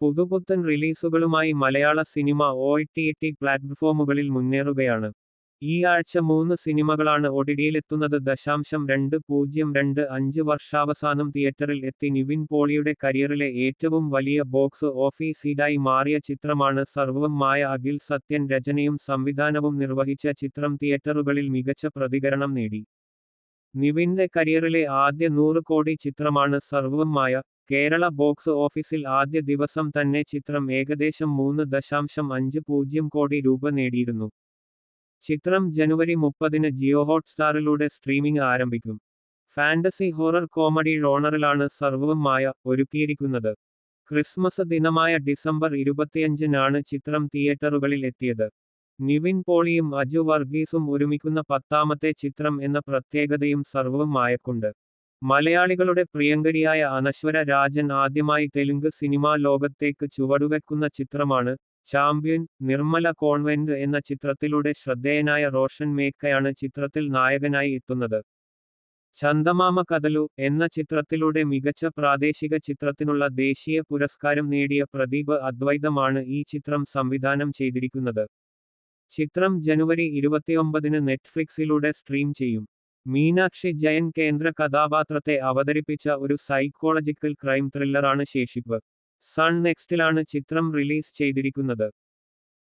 പുതുപുത്തൻ റിലീസുകളുമായി മലയാള cinema O T T പ്ലാറ്റ്ഫോമുകളിൽ മുന്നേറുകയാണ്. ഈ ആഴ്ച മൂന്ന് സിനിമകളാണ് ഒടിടിയിലെത്തുന്നത് ദശാംശം രണ്ട് പൂജ്യം രണ്ട് അഞ്ച് വർഷാവസാനം തിയേറ്ററിൽ എത്തി. നിവിൻ പോളിയുടെ കരിയറിലെ ഏറ്റവും വലിയ ബോക്സ് ഓഫീസ് ഹിറ്റായി മാറിയ ചിത്രമാണ് സർവം മായ അഖിൽ സത്യൻ രചനയും സംവിധാനവും നിർവഹിച്ച ചിത്രം തിയേറ്ററുകളിൽ മികച്ച പ്രതികരണം നേടി. നിവിന്റെ കരിയറിലെ ആദ്യ നൂറ് കോടി ചിത്രമാണ് സർവം മായ കേരള ബോക്സ് ഓഫീസിൽ ആദ്യ ദിവസം തന്നെ ചിത്രം ഏകദേശം മൂന്ന് ദശാംശം അഞ്ച് പൂജ്യം കോടി രൂപ നേടിയിരുന്നു. ചിത്രം ജനുവരി മുപ്പതിന് ജിയോ ഹോട്ട്സ്റ്റാറിലൂടെ സ്ട്രീമിംഗ് ആരംഭിക്കും. ഫാന്റസി ഹൊറർ കോമഡി റോണറിലാണ് സർവവും മായ ഒരുക്കിയിരിക്കുന്നത്. ക്രിസ്മസ് ദിനമായ ഡിസംബർ ഇരുപത്തിയഞ്ചിനാണ് ചിത്രം തിയേറ്ററുകളിൽ എത്തിയത്. നിവിൻ പോളിയും അജു വർഗീസും ഒരുമിക്കുന്ന പത്താമത്തെ ചിത്രം എന്ന പ്രത്യേകതയും സർവവും മായക്കുണ്ട് മലയാളികളുടെ പ്രിയങ്കരിയായ അനശ്വര രാജൻ ആദ്യമായി തെലുങ്ക് സിനിമാ ലോകത്തേക്ക് ചുവടുവെക്കുന്ന ചിത്രമാണ് ചാമ്പ്യൻ നിർമ്മല കോൺവെന്റ് എന്ന ചിത്രത്തിലൂടെ ശ്രദ്ധേയനായ റോഷൻ മേക്കയാണ് ചിത്രത്തിൽ നായകനായി എത്തുന്നത്. ചന്ദമാമ കഥലു എന്ന ചിത്രത്തിലൂടെ മികച്ച പ്രാദേശിക ചിത്രത്തിനുള്ള ദേശീയ പുരസ്കാരം നേടിയ പ്രദീപ് അദ്വൈതമാണ് ഈ ചിത്രം സംവിധാനം ചെയ്തിരിക്കുന്നത്. ചിത്രം ജനുവരി ഇരുപത്തിയൊമ്പതിന് നെറ്റ്ഫ്ലിക്സിലൂടെ സ്ട്രീം ചെയ്യും. മീനാക്ഷി ജയൻ കേന്ദ്ര കഥാപാത്രത്തെ അവതരിപ്പിച്ച ഒരു സൈക്കോളജിക്കൽ ക്രൈം ത്രില്ലറാണ് ശേഷിപ്പ്. സൺ നെക്സ്റ്റിലാണ് ചിത്രം റിലീസ് ചെയ്തിരിക്കുന്നത്.